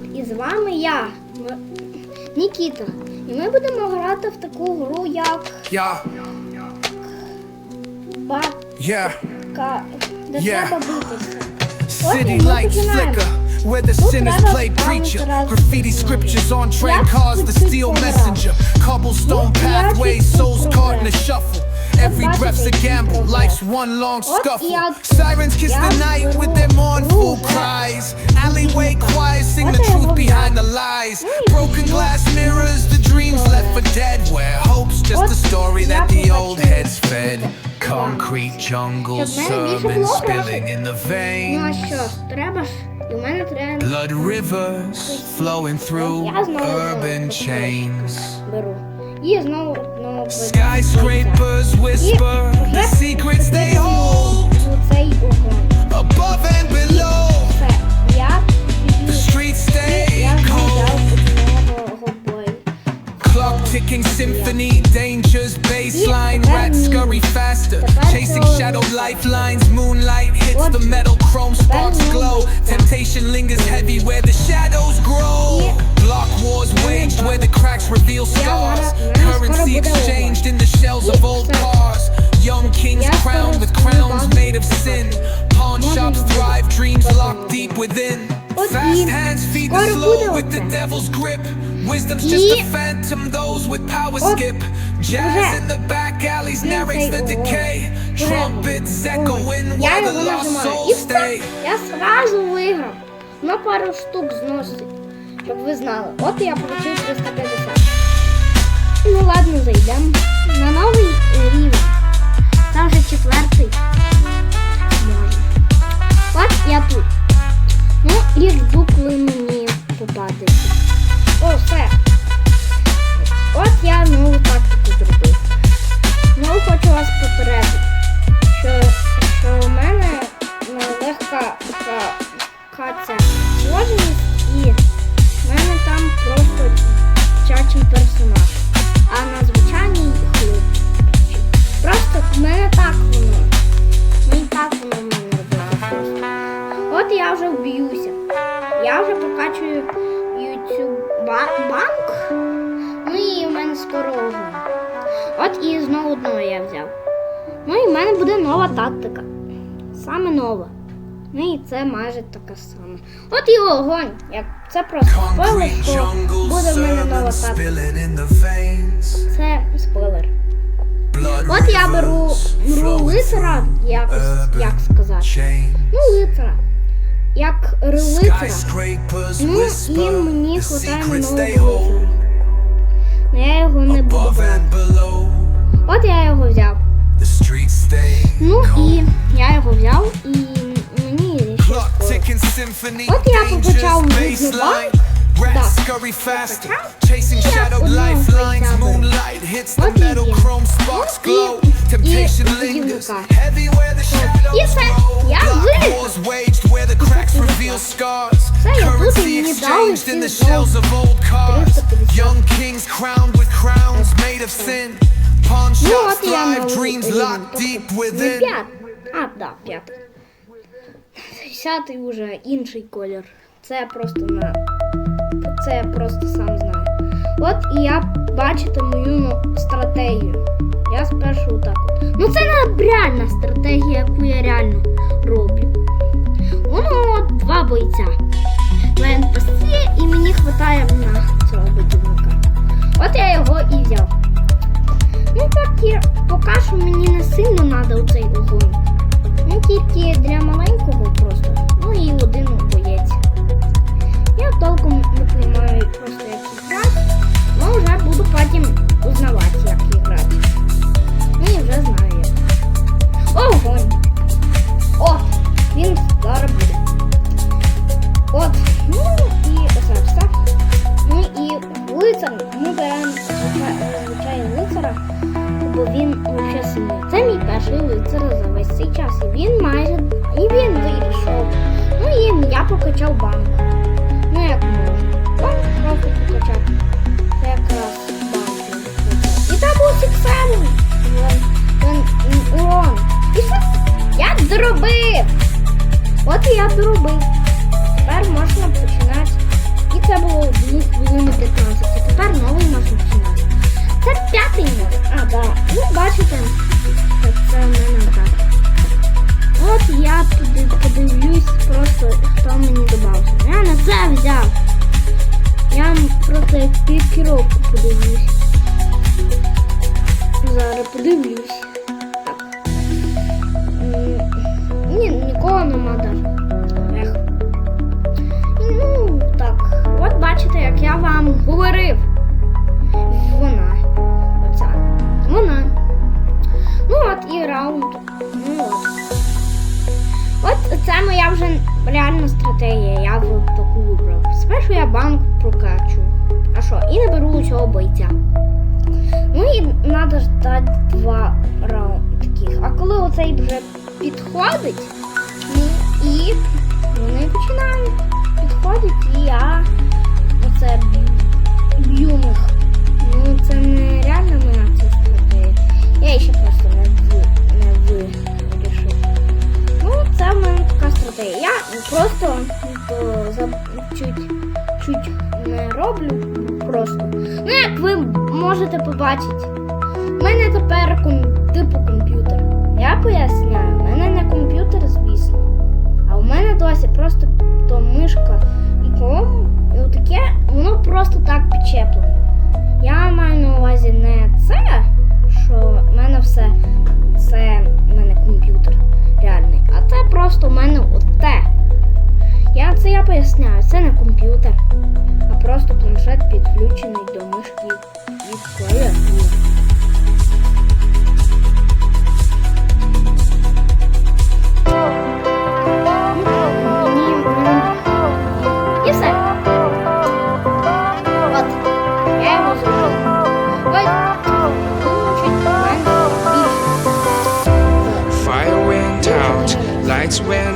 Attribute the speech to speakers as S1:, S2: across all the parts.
S1: Привіт! І з вами я, Нікіта. І ми будемо грати в таку гру, як
S2: Yeah,
S1: Бабка,
S2: yeah.
S1: де
S2: Yeah.
S1: треба битися.
S2: City lights flicker where the sinners play preacher. Graffiti scriptures on train cars, the steel messenger. Cobblestone
S1: Ну,
S2: pathways, souls caught in a shuffle. Every
S1: бачите,
S2: breath's a
S1: який
S2: gamble,
S1: прогрес.
S2: life's one long
S1: От
S2: scuffle.
S1: я-
S2: Sirens kiss
S1: я
S2: the night with their
S1: беру
S2: mournful
S1: уже
S2: cries. Alleyway choirs sing
S1: От
S2: the
S1: я
S2: truth
S1: його
S2: behind
S1: взяв.
S2: the lies.
S1: Ну, і
S2: Broken
S1: ну,
S2: glass mirrors, the dreams
S1: добре.
S2: left for dead. Where hope's just
S1: От
S2: a story
S1: я
S2: that the old
S1: побачила.
S2: heads fed. Concrete jungle
S1: Щоб в мене більше
S2: sermons
S1: було
S2: spilling in the
S1: Ну а
S2: veins.
S1: що ж, треба ж. І в мене треба
S2: Blood rivers flowing through
S1: Я знову
S2: urban
S1: знову
S2: chains.
S1: беру. І знову одного
S2: Skyscrapers whisper the secrets they hold
S1: Цей огонь.
S2: above and below.
S1: Все, я
S2: The
S1: піду.
S2: streets stay
S1: Я
S2: cold.
S1: взяв одного бою.
S2: Clock ticking symphony, dangers, baseline, rats scurry faster. Chasing shadow lifelines, moonlight hits the metal, chrome sparks glow. Temptation lingers heavy where the shadows grow. power skip. Jazz in the back alleys narrates the decay. Trumpets echoing
S1: Я його нажимаю. І все. Я сразу виграв. На пару штук зносить. Щоб ви знали. От я получив 350. Ну ладно, зайдемо. На новий рівень. Це вже четвертий. От я тут. Ну і букви мені попадеться. О, все. От я нову тактику зробив. Банк. Ну і в мене скоро. От і знову одного я взяв. Ну і в мене буде нова тактика. Саме нова. Ну і це майже така сама. От і огонь. Як це просто спойлер, буде в мене нова тактика. Це спойлер. От я беру лицара,
S2: through
S1: якось, як сказати. Ну. Як Ну і мені хватає
S2: hold
S1: лицара. Ну я його не буду. От я взяв.
S2: Stay
S1: Ну і я його взяв і мені ще От я
S2: scurry faster, chasing shadow lifelines. Moonlight hits the metal, chrome sparks
S1: Ну,
S2: glow. Temptation lingers, heavy where the shadows grow. wars waged where
S1: Все, я тут, і
S2: Currency
S1: мені дали
S2: exchanged in the
S1: всі
S2: shells of old cars. Young kings crowned with crowns made of sin. Pawn
S1: Ну от я Тобто
S2: deep
S1: Не
S2: within.
S1: А, да, п'ятий. Десятий уже інший колір. Це просто на. Це я просто сам знаю. От і я бачите мою ну, стратегію. Я спершу отак от. Ну це не реальна стратегія, яку я реально роблю. Воно два бойця. Мен НПС і мені вистачає на цього будівника. От я його і взяв. Ну, поки, поки що мені не сильно треба оцей огонь. Ну, тільки для маленького просто. написаний. Це мій перший лицар за весь цей час. І він майже і він вийшов. Ну і я покачав банк. Ну як можна. Банк трохи покачав. Це якраз банк. І там був сексевий. Я зробив? От я зробив. Тепер можна починати. І це було 2 хвилини 15. Тепер новий можна починати. Це п'ятий мод. А, так. Да. Ну, бачите. хто мені додався. Я на це взяв. Я просто як під кіровку подивлюсь. Зараз подивлюсь. Так. Ні, нікого нема даже. Ну, так, от бачите, як я вам говорив. Вона. Оця. Вона. Ну от і раунд. Ну от. От це моя вже реальна стратегія. Я таку вибрав. Спершу я банк прокачую. А що? І не беру цього бойця. Ну і треба ждати два раунди таких. А коли оцей вже підходить, ну і вони починають підходити, і я оце б'ю них. Ну це не реальна моя ця стратегія. Я ще просто не мене. Я просто чуть, чуть не роблю просто. Ну, як ви можете побачити, в мене тепер типу комп'ютер. Я поясняю, в мене не комп'ютер, звісно. А у мене досі просто то мишка і ком, і отаке, воно просто так підчеплено. Я маю на увазі не це, що в мене все, це в мене комп'ютер реальний, а це просто в мене оте. Я це я поясняю, це не комп'ютер, а просто планшет підключений до мишки і клавіатури. І.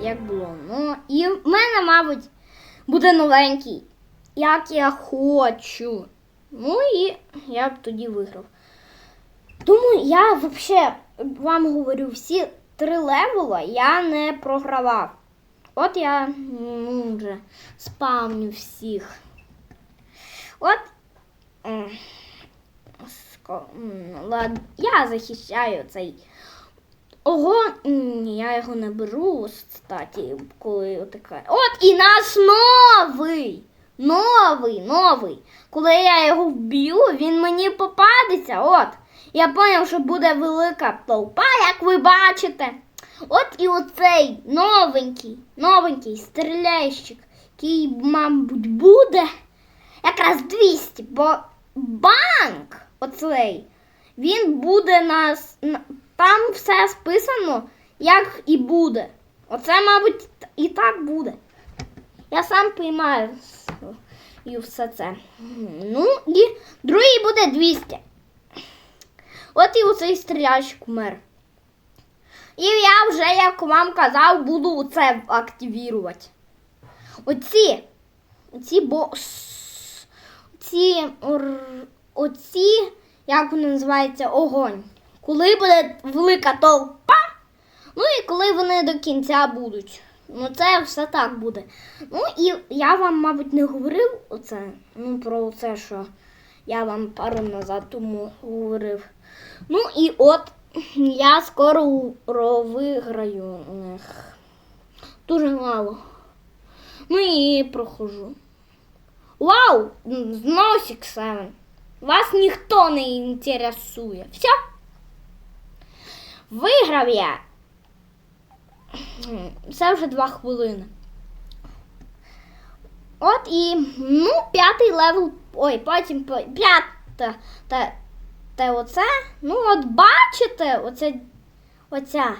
S1: Як було. Ну, і в мене, мабуть, буде новенький, як я хочу. Ну і я б тоді виграв. Тому я взагалі вам говорю, всі три левела я не програвав. От я ну, вже спавню всіх. От. Ладно, я захищаю цей. Ого, ні, я його не беру, кстати, коли отака. От і наш новий. Новий, новий. Коли я його вб'ю, він мені попадеться. От. Я зрозумів, що буде велика толпа, як ви бачите. От і оцей новенький, новенький стріляйщик, який, мабуть, буде якраз 200, бо банк оцей, він буде нас. Там все списано, як і буде. Оце, мабуть, і так буде. Я сам приймаю все це. Ну, і другий буде 200. От і оцей стрілящик умер. І я вже, як вам казав, буду це активувати. Оці, оці бо... Оці, оці, як вони називаються, огонь. Коли буде велика толпа, ну і коли вони до кінця будуть. Ну, це все так буде. Ну і я вам, мабуть, не говорив оце, ну, про це, що я вам пару назад тому говорив. Ну і от я скоро виграю у них. Дуже мало. Ну і прохожу. Вау! Six Seven. Вас ніхто не інтересує. Все. Виграв я. Це вже два хвилини. От і, ну, п'ятий левел. Ой, потім по- п'ята. Та, та оце. Ну, от бачите, оце, оця.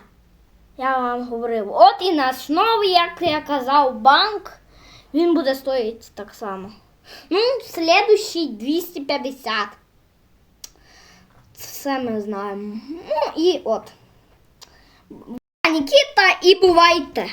S1: Я вам говорив. От і наш новий, як я казав, банк. Він буде стоїти так само. Ну, слідущий 250. Це ми знаємо. Ну і от. Нікіта і бувайте.